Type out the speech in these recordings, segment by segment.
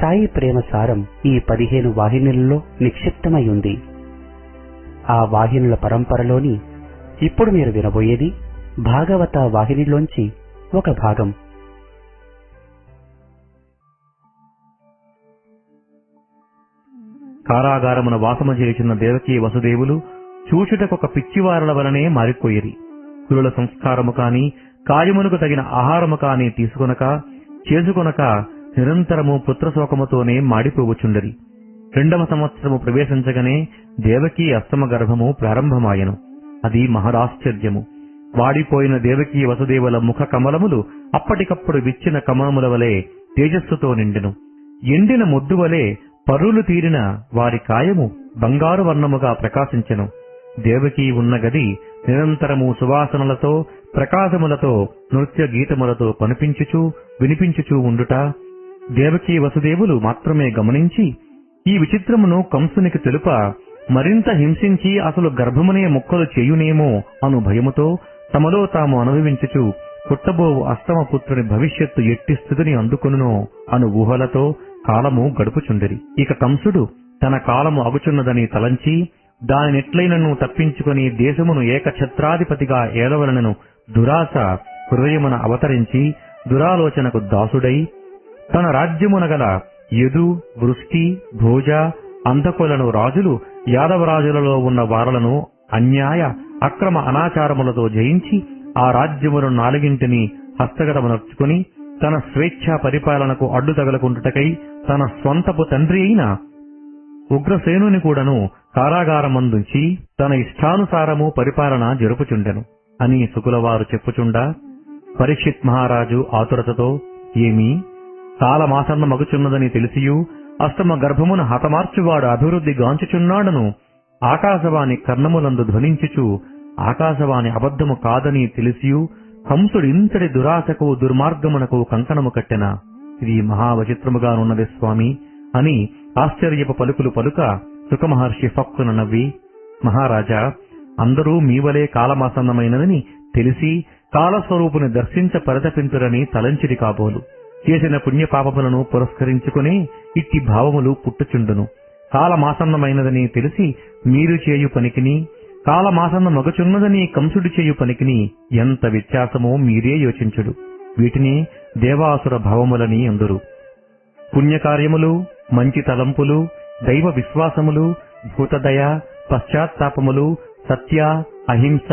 సాయి ప్రేమ సారం ఈ పదిహేను వాహినులలో నిక్షిప్తమై ఉంది ఆ వాహినుల పరంపరలోని ఇప్పుడు మీరు వినబోయేది భాగవత వాహినిలోంచి ఒక భాగం. కారాగారమున వాసము చేసిన దేవకీ వసుదేవులు చూచుటకొక పిచ్చివారల వలనే మారిపోయిరి. కురుల సంస్కారము కాని కాయమునకు తగిన ఆహారము కాని తీసుకొనక చేసుకొనక నిరంతరము పుత్రశోకముతోనే మాడిపోవచ్చుండరి. రెండవ సంవత్సరము ప్రవేశించగానే దేవకీ అస్తమ గర్భము ప్రారంభమాయను. అది మహదాశ్చర్యము వాడిపోయిన దేవకీ వసుదేవుల ముఖ కమలములు అప్పటికప్పుడు విచ్చిన కమలముల వలె తేజస్సుతో నిండెను. ఎండిన మొద్దు వలె పరులు తీరిన వారి కాయము బంగారు వర్ణముగా ప్రకాశించెను. దేవకీ ఉన్న గది నిరంతరము సువాసనలతో ప్రకాశములతో నృత్య గీతములతో కనిపించుచూ వినిపించుచూ ఉండుట దేవకీ వసుదేవులు మాత్రమే గమనించి ఈ విచిత్రమును కంసునికి తెలుప మరింత హింసించి అసలు గర్భమునే మొక్కలు చేయునేమో అను భయముతో తమలో తాము అనుభవించుచు పుట్టబోవు అష్టమపుత్రుని భవిష్యత్తు ఎట్టి స్థితిని అందుకొనునో అను ఊహలతో కాలము గడుపుచుండిరి. ఇక కంసుడు తన కాలము అగుచున్నదని తలంచి దానినెట్లైనను తప్పించుకుని దేశమును ఏకఛత్రాధిపతిగా ఏలవలనను దురాశ హృదయమున అవతరించి దురాలోచనకు దాసుడై తన రాజ్యమున గల యదు వృష్టి భోజ అంధకులను రాజులు యాదవరాజులలో ఉన్న వారలను అన్యాయ అక్రమ అనాచారములతో జయించి ఆ రాజ్యమును నాలుగింటిని హస్తగతమునర్చుకుని తన స్వేచ్ఛా పరిపాలనకు అడ్డు తగలకుంటుటకై తన స్వంతపు తండ్రి అయిన ఉగ్రసేనుని కూడాను కారాగారమందుంచి తన ఇష్టానుసారము పరిపాలన జరుపుచుండెను అని సుకులవారు చెప్పుచుండా పరీక్షిత్ మహారాజు ఆతురతతో ఏమి? కాలమాసన్న మగుచున్నదని తెలిసియు అష్టమ గర్భమున హతమార్చువాడు అభివృద్ధి గాంచుచున్నాడను. ఆకాశవాణి కర్ణములందు ధ్వనించుచు ఆకాశవాణి అబద్ధము కాదని తెలిసియు కంసుడు ఇంతటి దురాశకు దుర్మార్గమునకు కంకణము కట్టెన. ఇది మహావచిత్రముగానున్నది స్వామి అని ఆశ్చర్యపు పలుకులు పలుక సుఖమహర్షి ఫక్కున నవ్వి మహారాజా అందరూ మీవలే కాలమాసన్నమైనదని తెలిసి కాలస్వరూపుని దర్శించ పరితపించురని తలంచిరి కాబోలు. చేసిన పుణ్యపాపములను పురస్కరించుకుని ఇట్టి భావములు పుట్టుచుండును. కాలమాసన్నమైనదని తెలిసి మీరు చేయు పనికిని కాలమాసన్న మగచున్నదని కంసుడు చేయు పనికిని ఎంత వ్యత్యాసమో మీరే యోచించుడు. వీటిని దేవాసుర భావములని అందురు పుణ్యకార్యములు మంచి తలంపులు దైవ విశ్వాసములు భూతదయ పశ్చాత్తాపములు సత్య అహింస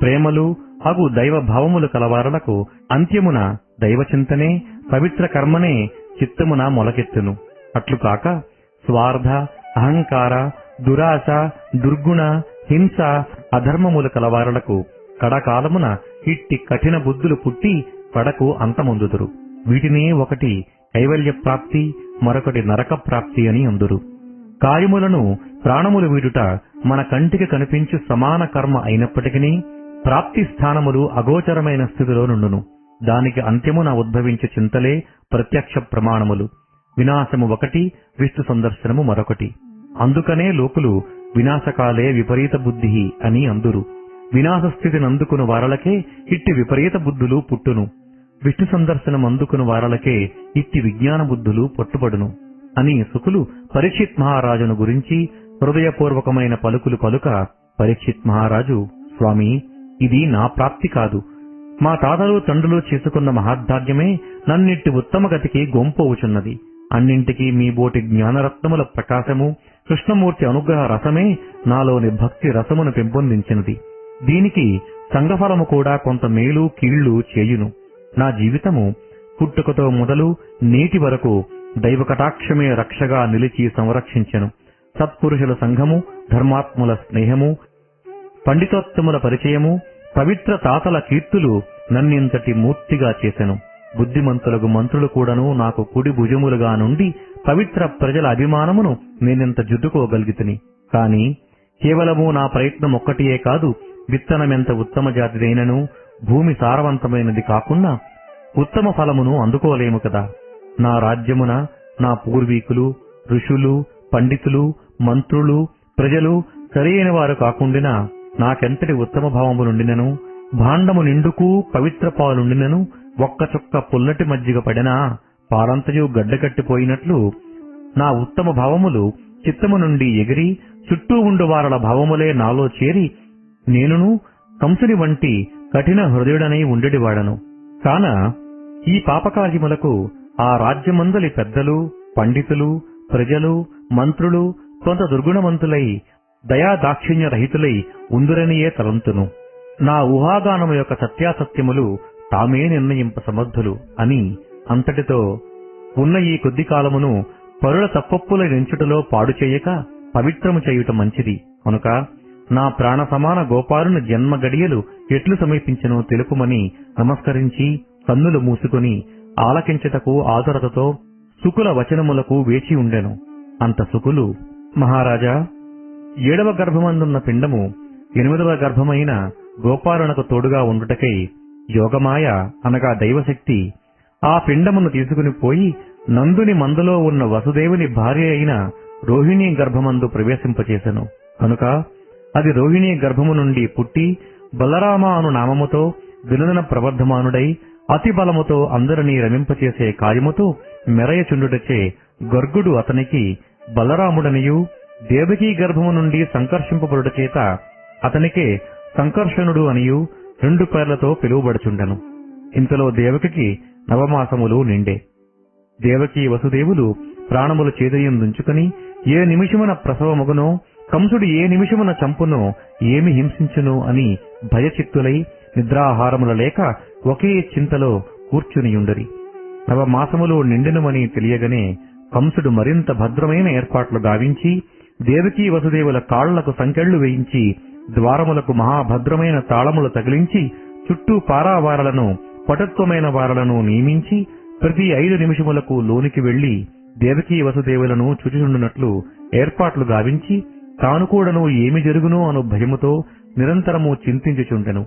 ప్రేమలు అగు దైవ భావములు కలవారలకు అంత్యమున దైవచింతనే పవిత్ర కర్మనే చిత్తమున మొలకెత్తును. అట్లు కాక స్వార్థ అహంకార దురాశ దుర్గుణ హింస అధర్మములు కలవారలకు కడకాలమున ఇట్టి కఠిన బుద్ధులు పుట్టి కడకు అంతమొందుదురు. వీటిని ఒకటి కైవల్య ప్రాప్తి మరొకటి నరక ప్రాప్తి అని అందురు కాయములను ప్రాణములు వీడుట మన కంటికి కనిపించు సమాన కర్మ అయినప్పటికీ ప్రాప్తి స్థానములు అగోచరమైన స్థితిలో నుండును. దానికి అంత్యమున ఉద్భవించే చింతలే ప్రత్యక్ష ప్రమాణములు. వినాశము ఒకటి విష్ణు సందర్శనము మరొకటి. అందుకనే లోకులు వినాశకాలే విపరీత బుద్ధి అని అందురు. వినాశ స్థితిని అందుకుని వారలకే ఇట్టి విపరీత బుద్ధులు పుట్టును. విష్ణు సందర్శనం అందుకుని వారలకే ఇట్టి విజ్ఞాన బుద్ధులు పట్టుబడును. అని సుకులు పరీక్షిత్ మహారాజును గురించి హృదయపూర్వకమైన పలుకులు పలుక పరీక్షిత్ మహారాజు స్వామి ఇది నా ప్రాప్తి కాదు. మా తాతలు తండ్రులు చేసుకున్న మహాద్భాగ్యమే నన్నిట్టి ఉత్తమ గతికి గొంపోవుచున్నది. అన్నింటికీ మీ బోటి జ్ఞానరత్నముల ప్రకాశము కృష్ణమూర్తి అనుగ్రహ రసమే నాలోని భక్తి రసమును పెంపొందించినది. దీనికి సంగఫలము కూడా కొంత మేలు కీళ్ళు చేయును. నా జీవితము పుట్టుకతో మొదలు నేటి వరకు దైవ కటాక్షమే రక్షగా నిలిచి సంరక్షించెను. సత్పురుషుల సంఘము ధర్మాత్ముల స్నేహము పండితోత్తముల పరిచయము పవిత్ర తాతల కీర్తులు నన్నింతటి మూర్తిగా చేసెను. బుద్ధిమంతులకు మంత్రులు కూడాను నాకు కుడి భుజములుగా నుండి పవిత్ర ప్రజల అభిమానమును నేనింత జుద్దుకోగలిగితిని కాని కేవలము నా ప్రయత్నం ఒక్కటియే కాదు విత్తనమెంత ఉత్తమ జాతిదైనను భూమి సారవంతమైనది కాకుండా ఉత్తమ ఫలమును అందుకోలేము కదా. నా రాజ్యమున నా పూర్వీకులు ఋషులు పండితులు మంత్రులు ప్రజలు సరైన వారు కాకుండినా నాకెంతటి ఉత్తమ భావములుండినను భాండము నిండుకు పవిత్ర పాలుండినను ఒక్క చుక్క పుల్లటి మజ్జిగ పడినా పారంతయు గడ్డకట్టిపోయినట్లు నా ఉత్తమ భావములు చిత్తము నుండి ఎగిరి చుట్టూ ఉండు వారల భావములే నాలో చేరి నేనును కంసుని వంటి కఠిన హృదయుడనై ఉండేవాడను. కాన ఈ పాపకార్యములకు ఆ రాజ్యమందలి పెద్దలు పండితులు ప్రజలు మంత్రులు కొంత దుర్గుణవంతులై దయాదాక్షిణ్య రహితులై ఉందురనియే తలంతును. నా ఊహాగానము యొక్క సత్యాసత్యములు తామే నిర్ణయింప సమర్థులు అని అంతటితో ఉన్న ఈ కొద్ది కాలమును పరుల తప్పప్పుల నించుటలో పాడు చేయక పవిత్రము చేయుట మంచిది. కనుక నా ప్రాణ సమాన గోపాలుని జన్మ గడియలు ఎట్లు సమీపించను తెలుపుమని నమస్కరించి కన్నులు మూసుకొని ఆలకించుటకు ఆదురతతో సుకుల వచనములకు వేచి ఉండెను. అంత సుకులు. మహారాజా ఏడవ గర్భమందున్న పిండము ఎనిమిదవ గర్భమైన గోపాలునకు తోడుగా ఉండుటకై యోగమాయ అనగా దైవశక్తి ఆ పిండమును తీసుకుని పోయి నందుని మందులో ఉన్న వసుదేవుని భార్య అయిన రోహిణీ గర్భమందు ప్రవేశింపచేసెను. కనుక అది రోహిణీ గర్భము నుండి పుట్టి బలరామ అను నామముతో వినదన ప్రవర్ధమానుడై అతి బలముతో అందరినీ రమింపచేసే కార్యముతో మెరయచుండుటచే గర్గుడు అతనికి బలరాముడనియు దేవకీ గర్భము నుండి సంకర్షింపబడుట చేత అతనికే సంకర్షణుడు అనియు రెండు పేర్లతో పిలువబడుచుండెను. ఇంతలో దేవకికి నవమాసములు నిండే. దేవకీ వసుదేవులు ప్రాణములు చేదయందుంచుకొని ఏ నిమిషమున ప్రసవమగునో కంసుడు ఏ నిమిషమున చంపునో ఏమి హింసించునో అని భయచిత్తులై నిద్రాహారముల లేక ఒకే చింతలో కూర్చునియుండరి. నవమాసములు నిండినమని తెలియగనే కంసుడు మరింత భద్రమైన ఏర్పాట్లు గావించి దేవకీ వసుదేవుల కాళ్ళకు సంకెళ్ళు వేయించి ద్వారములకు మహాభద్రమైన తాళములు తగిలించి చుట్టూ పారావారలను పటత్వమైన వారలను నియమించి ప్రతి ఐదు నిమిషములకు లోనికి వెళ్ళి దేవకీ వసుదేవులను చుచుచుండునట్లు ఏర్పాట్లు గావించి తాను కూడాను ఏమి జరుగునో అను భయముతో నిరంతరము చింతించుచుండెను.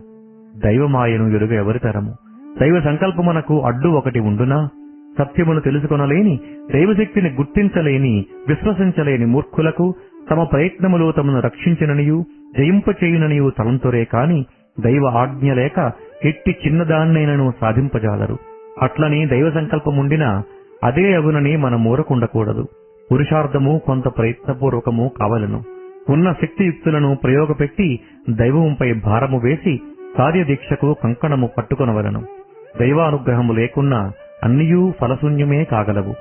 దైవమాయను ఎరుగ ఎవరితరము దైవ సంకల్పమునకు అడ్డు ఒకటి ఉండునా? సత్యమును తెలుసుకొనలేని దైవశక్తిని గుర్తించలేని విశ్వసించలేని మూర్ఖులకు తమ ప్రయత్నములు తమను రక్షించిననియు జయింపచేయుననియు తలంతురే కాని దైవ ఆజ్ఞ లేక ఎట్టి చిన్నదాన్నైనను సాధింపజాలరు. అట్లని దైవ సంకల్పముండినా అదే అగునని మనం ఊరకుండకూడదు. పురుషార్థము కొంత ప్రయత్నపూర్వకము కావలను. ఉన్న శక్తియుక్తులను ప్రయోగపెట్టి దైవముపై భారము వేసి కార్యదీక్షకు కంకణము పట్టుకొనవలను. దైవానుగ్రహము లేకున్నా అన్నియూ ఫలశూన్యమే కాగలవు.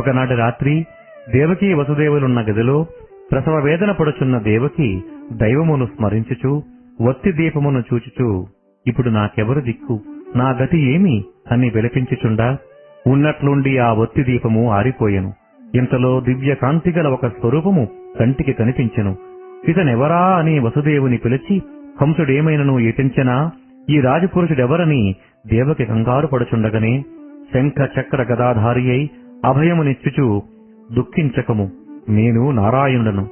ఒకనాటి రాత్రి దేవకీ వసుదేవులున్న గదిలో ప్రసవ వేదన పడుచున్న దేవకి దైవమును స్మరించుచు వత్తి దీపమును చూచుచూ ఇప్పుడు నాకెవరు దిక్కు? నా గతి ఏమి? అని విలపించుచుండా ఉన్నట్లుండి ఆ ఒత్తి దీపము ఆరిపోయెను. ఇంతలో దివ్య కాంతిగల ఒక స్వరూపము కంటికి కనిపించెను. ఇతనెవరా అని వసుదేవుని పిలిచి కంసుడేమైనను ఎటించెనా ఈ రాజపురుషుడెవరని దేవకి కంగారు పడుచుండగనే శంఖ చక్ర గదాధారి అయి అభయమునిచ్చుచు దుఃఖించకము. నేను నారాయణుడను.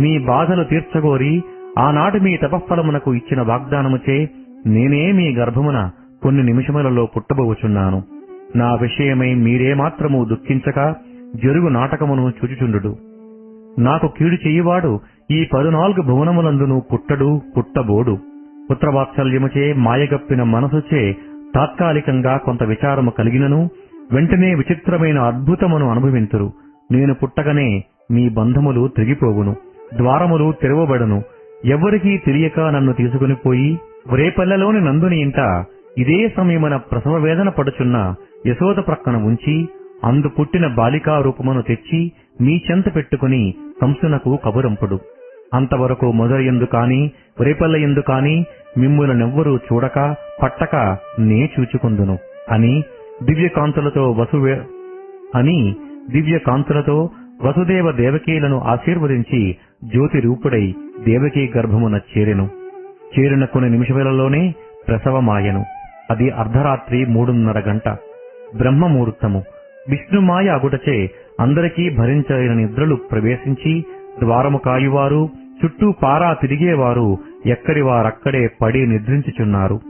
మీ బాధలు తీర్చగోరి ఆనాటి మీ తపఫలమునకు ఇచ్చిన వాగ్దానముచే నేనే మీ గర్భమున కొన్ని నిమిషములలో పుట్టబోచున్నాను. నా విషయమై మీరే మాత్రము దుఃఖించక జరుగు నాటకమును చూచుచుండు నాకు కీడు చేయువాడు ఈ పదునాలుగు భువనములందును పుట్టడు పుట్టబోడు. పుత్రవాత్సల్యముచే మాయగప్పిన మనసుచే తాత్కాలికంగా కొంత విచారము కలిగినను వెంటనే విచిత్రమైన అద్భుతమును అనుభవింతురు. నేను పుట్టగనే మీ బంధములు తిరిగిపోవును ద్వారములు తెరవబడను. ఎవ్వరికీ తెలియక నన్ను తీసుకుని పోయి రేపల్లెలోని నందుని ఇంట ఇదే సమయమున ప్రసవ వేదన పడుచున్న యశోద ప్రక్కన ఉంచి అందు పుట్టిన బాలికా రూపమును తెచ్చి మీ చెంత పెట్టుకుని కంసునకు కబురంపుడు. అంతవరకు మొదలయందు కాని రేపల్లయందు కాని మిమ్ములనెవ్వరూ చూడక పట్టక నే చూచుకుందును అని దివ్యకాంతులతో వసువే అని దివ్యకాంతులతో వసుదేవ దేవకీలను ఆశీర్వదించి జ్యోతి రూపుడై దేవకీ గర్భమున చేరెను. చేరిన కొన్ని నిమిషములలోనే ప్రసవమాయను. అది అర్ధరాత్రి మూడున్నర గంట. బ్రహ్మముహూర్తము. విష్ణుమాయ అగుటచే అందరికీ భరించలేని నిద్రలు ప్రవేశించి ద్వారము కాయువారు చుట్టూ పారా తిరిగేవారు ఎక్కడి వారక్కడే పడి నిద్రించుచున్నారు.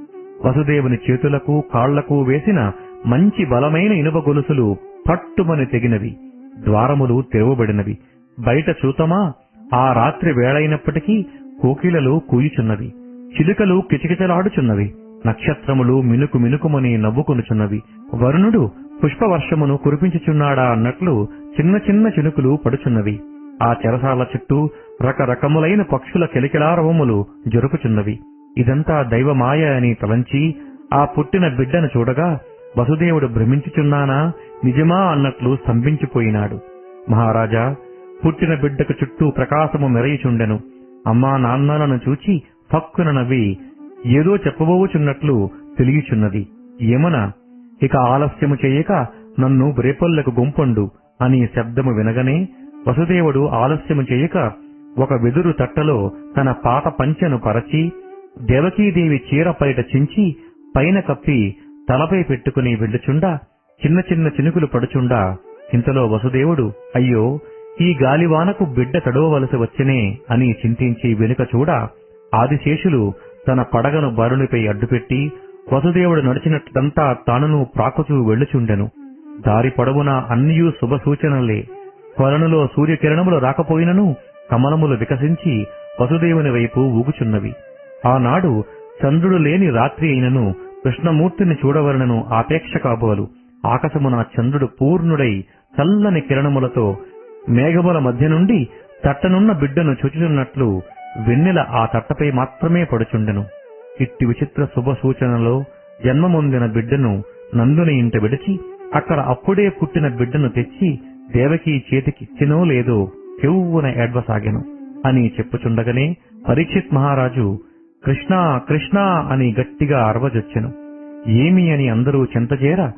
వసుదేవుని చేతులకు కాళ్ళకు వేసిన మంచి బలమైన ఇనుప గొలుసులు పట్టుమని తెగినవి. ద్వారములు తెరవబడినవి. బయట చూతమా? ఆ రాత్రి వేళైనప్పటికీ కోకిలలు కూయుచున్నవి. చిలుకలు కిచకిచలాడుచున్నవి. నక్షత్రములు మినుకు మినుకుమని నవ్వుకొనుచున్నవి. వరుణుడు పుష్పవర్షమును కురిపించుచున్నాడా అన్నట్లు చిన్న చిన్న చినుకులు పడుచున్నవి. ఆ చెరసాల చుట్టూ రకరకములైన పక్షుల కిలకిలారవములు జరుపుచున్నవి. ఇదంతా దైవమాయ అని తలంచి ఆ పుట్టిన బిడ్డను చూడగా వసుదేవుడు భ్రమించుచున్నానా? నిజమా అన్నట్లు స్తంభించిపోయినాడు. మహారాజా పుట్టిన బిడ్డకు చుట్టూ ప్రకాశము మెరయుచుండెను. అమ్మా నాన్నలను చూచి ఫక్కున నవ్వి ఏదో చెప్పబోచున్నట్లు తెలియచున్నది. ఏమన? ఇక ఆలస్యము చేయక నన్ను బ్రేపల్లకు గుంపండు అని శబ్దము వినగనే వసుదేవుడు ఆలస్యము చేయక ఒక వెదురు తట్టలో తన పాత పంచెను పరచి దేవకీదేవి చీర పైట చించి పైన కప్పి తలపై పెట్టుకుని వెళ్ళుచుండా చిన్న చిన్న చినుకులు పడుచుండా ఇంతలో వసుదేవుడు అయ్యో ఈ గాలివానకు బిడ్డ తడవవలసి వచ్చినే అని చింతించి వెనుక చూడ ఆదిశేషులు తన పడగను బరునిపై అడ్డుపెట్టి వసుదేవుడు నడిచినట్లంతా తానును ప్రాకుచూ వెళ్ళుచుండెను. దారి పొడవునా అన్నియూ శుభ సూచనలే. కొలనులో సూర్యకిరణములు రాకపోయినను కమలములు వికసించి వసుదేవుని వైపు ఊగుచున్నవి. ఆనాడు చంద్రుడు లేని రాత్రి అయినను కృష్ణమూర్తిని చూడవలనను ఆపేక్ష కాబోలు ఆకాశమున చంద్రుడు పూర్ణుడై చల్లని కిరణములతో మేఘముల మధ్య నుండి తట్టనున్న బిడ్డను చూచుచున్నట్లు వెన్నెల ఆ తట్టపై మాత్రమే పడుచుండెను. ఇట్టి విచిత్ర శుభ సూచనలో జన్మమొందిన బిడ్డను నందుని ఇంట విడిచి అక్కడ అప్పుడే పుట్టిన బిడ్డను తెచ్చి దేవకి చేతికిచ్చినో లేదో చెవున ఏడ్వసాగెను. అని చెప్పుచుండగనే పరీక్షిత్ మహారాజు కృష్ణ కృష్ణ అని గట్టిగా అరవజొచ్చెను. ఏమి అని అందరూ చెంతచేర?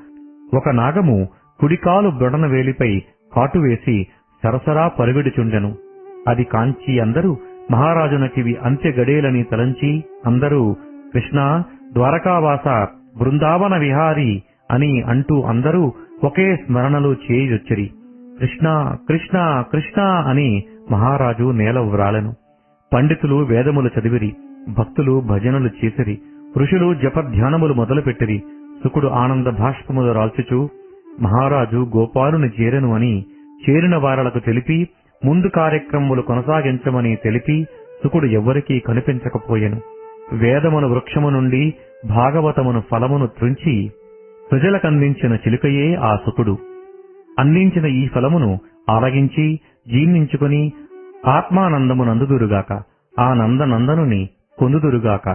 ఒక నాగము కుడికాలు బ్రొడన వేలిపై కాటువేసి సరసరా పరుగెడుచుండెను. అది కాంచి అందరూ మహారాజునకివి అంత్యగడేలని తలంచి అందరూ కృష్ణ ద్వారకావాస బృందావన విహారి అని అంటూ అందరూ ఒకే స్మరణలు చేయిజొచ్చిరి కృష్ణ కృష్ణ కృష్ణ అని మహారాజు నేల వ్రాలెను. పండితులు వేదములు చదివిరి. భక్తులు భజనలు చేసిరి ఋషులు జపధ్యానములు మొదలుపెట్టిరి. సుకుడు ఆనంద భాష్పములు రాల్చుచు మహారాజు గోపాలుని చేరను అని చేరిన వారలకు తెలిపి ముందు కార్యక్రమములు కొనసాగించమని తెలిపి సుకుడు ఎవ్వరికీ కనిపించకపోయెను. వేదమును వృక్షము నుండి భాగవతమును ఫలమును త్రుంచి ప్రజలకందించిన చిలుకయే ఆ సుకుడు. అందించిన ఈ ఫలమును ఆలగించి జీర్ణించుకుని ఆత్మానందమునందుదురుగాక. ఆ నందనందనుని పొందుదురుగాక